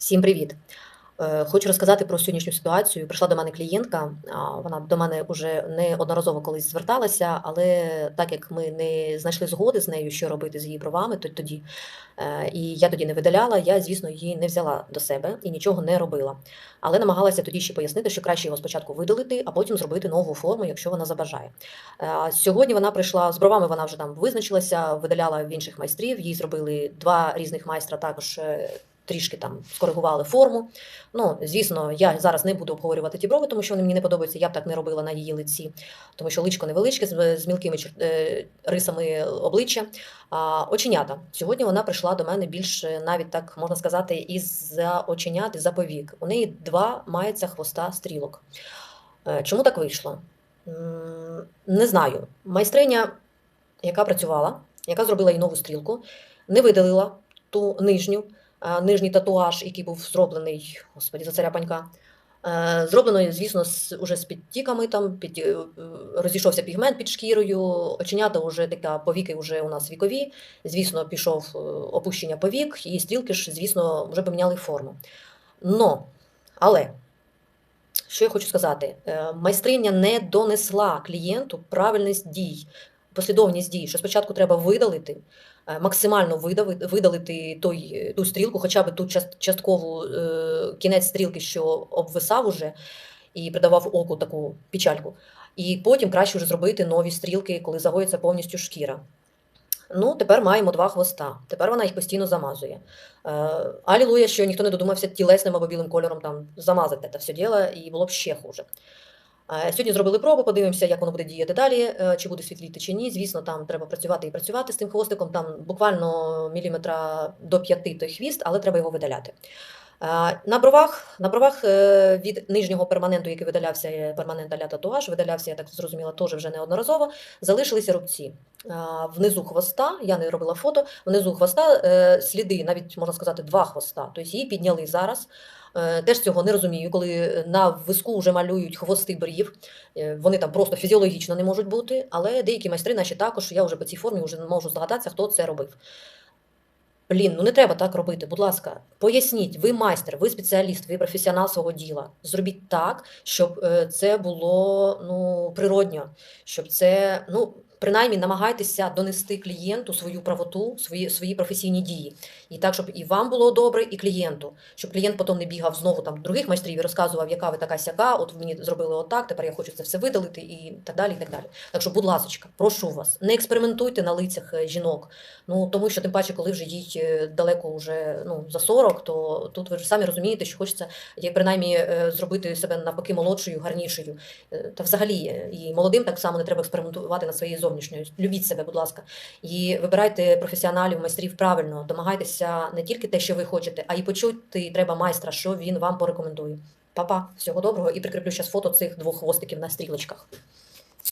Всім привіт! Е, Хочу розказати про сьогоднішню ситуацію. Прийшла до мене клієнтка, вона до мене вже неодноразово колись зверталася, але так як ми не знайшли згоди з нею, що робити з її бровами, то тоді е, і я тоді не видаляла, я, звісно, її не взяла до себе і нічого не робила. Але намагалася тоді ще пояснити, що краще його спочатку видалити, а потім зробити нову форму, якщо вона забажає. Е, Сьогодні вона прийшла з бровами, вона вже там визначилася, видаляла в інших майстрів. Їй зробили два різних майстра також. Трішки там скоригували форму. Ну, звісно, я зараз не буду обговорювати ті брови, тому що вони мені не подобаються. Я б так не робила на її лиці, тому що личко невеличке з, мілкими е, рисами обличчя. А оченята. Сьогодні вона прийшла до мене більш е, навіть так можна сказати, із за оченят, із за повік. У неї два мається хвоста стрілок. Е, Чому так вийшло? Не знаю. Майстриня, яка працювала, яка зробила їй нову стрілку, не видалила ту нижню, нижній татуаж, який був зроблений, господі, за царя панька. Е, Зроблено, звісно, з, уже з підтіками, там, під, е, е, розійшовся пігмент під шкірою, оченята вже така, повіки вже у нас вікові. Звісно, пішов е, опущення повік, і стрілки ж, звісно, вже поміняли форму. Но, але, що я хочу сказати, Е, майстриня не донесла клієнту правильність дій, послідовність дій, що спочатку треба видалити, е, максимально видави- видалити той, е, ту стрілку, хоча б ту часткову е, кінець стрілки, що обвисав уже і придавав оку таку печальку. І потім краще вже зробити нові стрілки, коли загоїться повністю шкіра. Ну, тепер маємо два хвоста. Тепер вона їх постійно замазує. Е, алілуя, що ніхто не додумався тілесним або білим кольором там замазати це все діло, і було б ще хуже. Е, Сьогодні зробили пробу, подивимося, як воно буде діяти далі, е, чи буде світліти, чи ні. Звісно, там треба працювати і працювати з тим хвостиком. Там буквально міліметра до п'яти той хвіст, але треба його видаляти. Е, На бровах, на бровах е, від нижнього перманенту, який видалявся, е, перманент аля татуаж, видалявся, я так зрозуміла, теж вже неодноразово, залишилися рубці. Внизу хвоста, я не робила фото, внизу хвоста сліди, навіть можна сказати, два хвоста. Тобто її підняли зараз. Теж цього не розумію, коли на виску вже малюють хвости брів. Вони там просто фізіологічно не можуть бути, але деякі майстри наші також, я вже по цій формі вже не можу здогадатися, хто це робив. Блін, ну не треба так робити. Будь ласка, поясніть, ви майстер, ви спеціаліст, ви професіонал свого діла. Зробіть так, щоб е, це було ну, природньо, щоб це, ну, принаймні намагайтеся донести клієнту свою правоту, свої, свої професійні дії. І так, щоб і вам було добре, і клієнту. Щоб клієнт потім не бігав знову там других майстрів і розказував, яка ви така сяка, от мені зробили отак, тепер я хочу це все видалити і так далі. і так далі. Так що, будь ласка, прошу вас, не експериментуйте на лицях е, жінок. Ну тому що тим паче, коли вже їй е, далеко вже ну за 40, то тут ви ж самі розумієте, що хочеться як принаймні е, зробити себе навпаки молодшою, гарнішою. Та взагалі і молодим так само не треба експериментувати над своєю зовнішньою. Любіть себе, будь ласка, і вибирайте професіоналів, майстрів правильно, домагайтеся не тільки те, що ви хочете, а й почути треба майстра, що він вам порекомендує. Па-па, всього доброго і прикріплю зараз фото цих двох хвостиків на стрілочках.